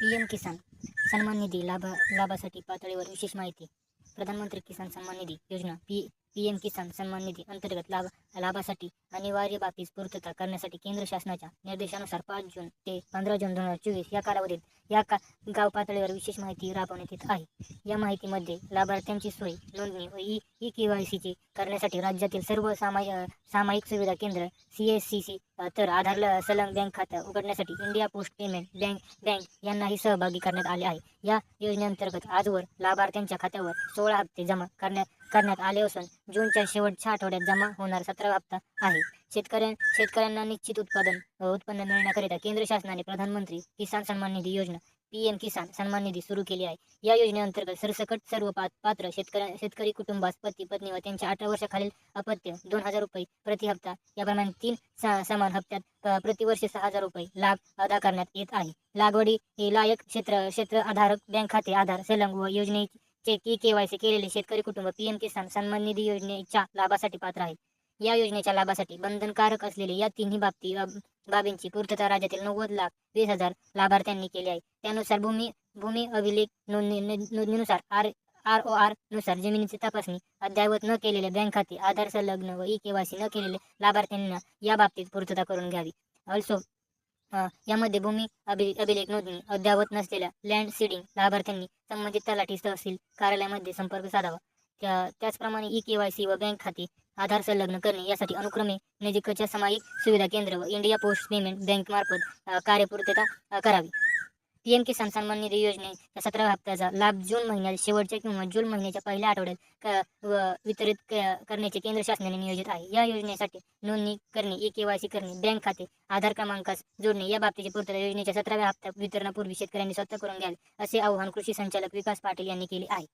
P M किसान सन्मान निधी लाभ लाभासाठी पातळीवर विशेष माहिती. प्रधानमंत्री किसान सन्मान निधी योजना पी पी एम किसान सन्मान निधी अंतर्गत लाभ लाभासाठी अनिवार्य बाबीस पूर्तता करण्यासाठी केंद्र शासनाच्या निर्देशानुसार पाच जून ते पंधरा जून दोन हजार चोवीस या कालावधीत या का गाव पातळीवर विशेष माहिती राबवण्यात येत आहे. या माहितीमध्ये लाभार्थ्यांची सोय नोंदणी व ई ई के वाय सीची करण्यासाठी राज्यातील सर्व सामाय सामायिक सुविधा केंद्र सी एस सी सी तर आधार सलग बँक खातं उघडण्यासाठी India post payment bank bank यांनाही सहभागी करण्यात आले आहे. या योजनेअंतर्गत आजवर लाभार्थ्यांच्या खात्यावर सोळा हप्ते जमा करण्यात करण्यात आले असून जूनच्या शेवटच्या आठवड्यात जमा होणार सतरा हप्ता आहे. शेतकऱ्यां शेतकऱ्यांना निश्चित उत्पादन व उत्पन्न मिळण्याकरिता केंद्र शासनाने प्रधानमंत्री किसान सन्मान निधी योजना पी एम किसान सन्मान निधी सुरू केली आहे. या योजनेअंतर्गत सरसकट सर्व पा पात्र शेतकऱ्या शेतकरी कुटुंबास पती पत्नी व त्यांच्या अठरा वर्षाखालील अपत्य दोन हजार रुपये प्रति हप्ता याप्रमाणे तीन समान हप्त्यात प्रतिवर्ष सहा हजार रुपये लाभ अदा करण्यात येत आहे. लागवडी लायक क्षेत्र क्षेत्र आधारक बँक खाते आधार सलंग व योजनेची की केवायसी वाय केलेले शेतकरी कुटुंब पीएम किसान सन्मान निधी योजनेच्या लाभासाठी पात्र आहे. या योजनेच्या लाभासाठी बंधनकारक असलेले या तिन्ही बाबती बाबींची पूर्तता राज्यातील नव्वद लाख वीस हजार लाभार्थ्यांनी केली आहे. त्यानुसार भूमी भूमी अभिलेख नोंदणी नोंदणीनुसार आर आर ओ आरनुसार जमिनीची तपासणी अद्ययावत न केलेले बँक खाते आधार संलग्न व ई केवायसी न केलेले लाभार्थ्यांना या बाबतीत पूर्तता करून घ्यावी. ऑल्सो यामध्ये भूमी अभि अभिलेख नोंदणी अद्यावत नसलेल्या लँड सीडिंग लाभार्थ्यांनी संबंधित तलाठी तहसील कार्यालयामध्ये संपर्क साधावा. त्या त्याचप्रमाणे ई के वाय सी व बँक खाते आधार संलग्न करणे यासाठी अनुक्रमे नजीकच्या सामायिक सुविधा केंद्र व इंडिया पोस्ट पेमेंट बँक मार्फत कार्यपूर्तता करावी. पीएम किसान सन्मान निधी योजनेच्या सतरा हप्त्याचा लाभ जून महिन्यात शेवटच्या किंवा जून महिन्याच्या पहिल्या आठवड्यात व वितरित करण्याचे केंद्र शासनाने नियोजित आहे. या योजनेसाठी नोंदणी करणे ई के वाय सी करणे बँक खाते आधार क्रमांकास जोडणे या बाबतीची पूर्तता योजनेच्या सतराव्या हप्त्या वितरणापूर्वी शेतकऱ्यांनी स्वतः करून घ्यावे असे आवाहन कृषी संचालक विकास पाटील यांनी केले आहे.